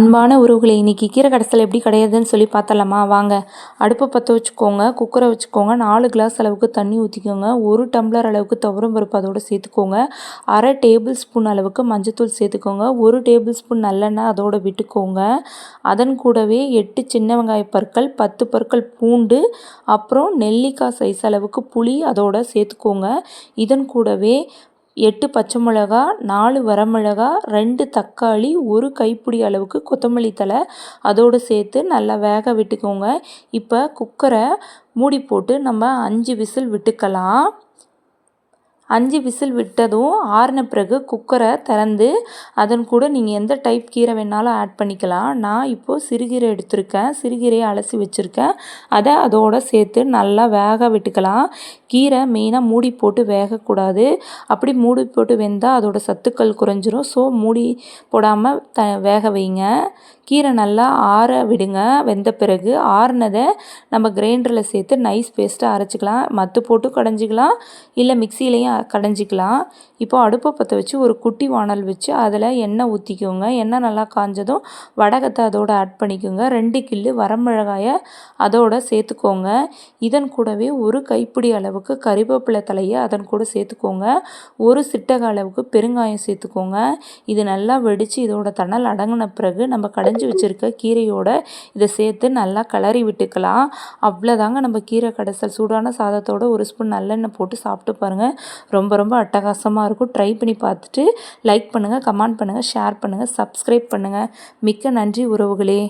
அன்பான உறவுகளை இன்றைக்கி கீரை கடைசல் எப்படி கிடையாதுன்னு சொல்லி பார்த்தலாமா வாங்க அடுப்பை பற்ற வச்சுக்கோங்க குக்கரை வச்சுக்கோங்க நாலு கிளாஸ் அளவுக்கு தண்ணி ஊற்றிக்கோங்க ஒரு டம்ளர் அளவுக்கு துவரம் பருப்பு அதோடு சேர்த்துக்கோங்க அரை டேபிள் ஸ்பூன் அளவுக்கு மஞ்சத்தூள் சேர்த்துக்கோங்க ஒரு டேபிள் ஸ்பூன் நல்லெண்ணெய் அதோடு விட்டுக்கோங்க அதன் கூடவே எட்டு சின்ன வெங்காய பற்கள் பத்து பற்கள் பூண்டு அப்புறம் நெல்லிக்காய் சைஸ் அளவுக்கு புளி அதோடு சேர்த்துக்கோங்க இதன் கூடவே எட்டு பச்சை மிளகா நாலு வரமிளகா ரெண்டு தக்காளி ஒரு கைப்பிடி அளவுக்கு கொத்தமல்லி தழை. அதோடு சேர்த்து நல்லா வேக விட்டுக்கோங்க. இப்போ குக்கரை மூடி போட்டு நம்ம அஞ்சு விசில் விட்டுக்கலாம். அஞ்சு விசில் விட்டதும் ஆறின பிறகு குக்கரை திறந்து அதன் கூட நீங்கள் எந்த டைப் கீரை வேணாலும் ஆட் பண்ணிக்கலாம். நான் இப்போது சிறுகீரை எடுத்திருக்கேன். சிறுகீரையை அலசி வச்சுருக்கேன். அதை அதோடு சேர்த்து நல்லா வேக விட்டுக்கலாம். கீரை மெயினாக மூடி போட்டு வேகக்கூடாது. அப்படி மூடி போட்டு வெந்தால் அதோடய சத்துக்கள் குறைஞ்சிரும். ஸோ மூடி போடாமல் த வேக வைங்க. கீரை நல்லா ஆற விடுங்க. வெந்த பிறகு ஆறுனதை நம்ம கிரைண்டரில் சேர்த்து நைஸ் பேஸ்ட்டாக அரைச்சிக்கலாம். மத்து போட்டு கடைஞ்சிக்கலாம். இல்லை மிக்சிலையும் கடைஞ்சிக்கலாம். இப்போ அடுப்பை பற்ற வச்சு ஒரு குட்டி வானல் வச்சு அதில் எண்ணெய் ஊற்றிக்கோங்க எண்ணெய் நல்லா காஞ்சதும் வடகத்தை அதோடு ஆட் பண்ணிக்கோங்க. ரெண்டு கில்லு வரமிளகாயை அதோட சேர்த்துக்கோங்க. இதன் கூடவே ஒரு கைப்பிடி அளவுக்கு கறிவேப்பிலை தலையை அதன் கூட சேர்த்துக்கோங்க. ஒரு சிட்டக அளவுக்கு பெருங்காயம் சேர்த்துக்கோங்க. இது நல்லா வெடித்து இதோட தணல் அடங்கின பிறகு நம்ம கடைஞ்சி வச்சுருக்க கீரையோட இதை சேர்த்து நல்லா கிளறி விட்டுக்கலாம். அவ்வளோதாங்க நம்ம கீரை கடைசல் சூடான சாதத்தோட ஒரு ஸ்பூன் நல்லெண்ணெய் போட்டு சாப்பிட்டு பாருங்கள் ரொம்ப ரொம்ப அட்டகாசமாக இருக்கும். ட்ரை பண்ணி பார்த்துட்டு லைக் பண்ணுங்கள் கமெண்ட் பண்ணுங்கள் ஷேர் பண்ணுங்கள் சப்ஸ்கிரைப் பண்ணுங்கள் மிக்க நன்றி உறவுகளே.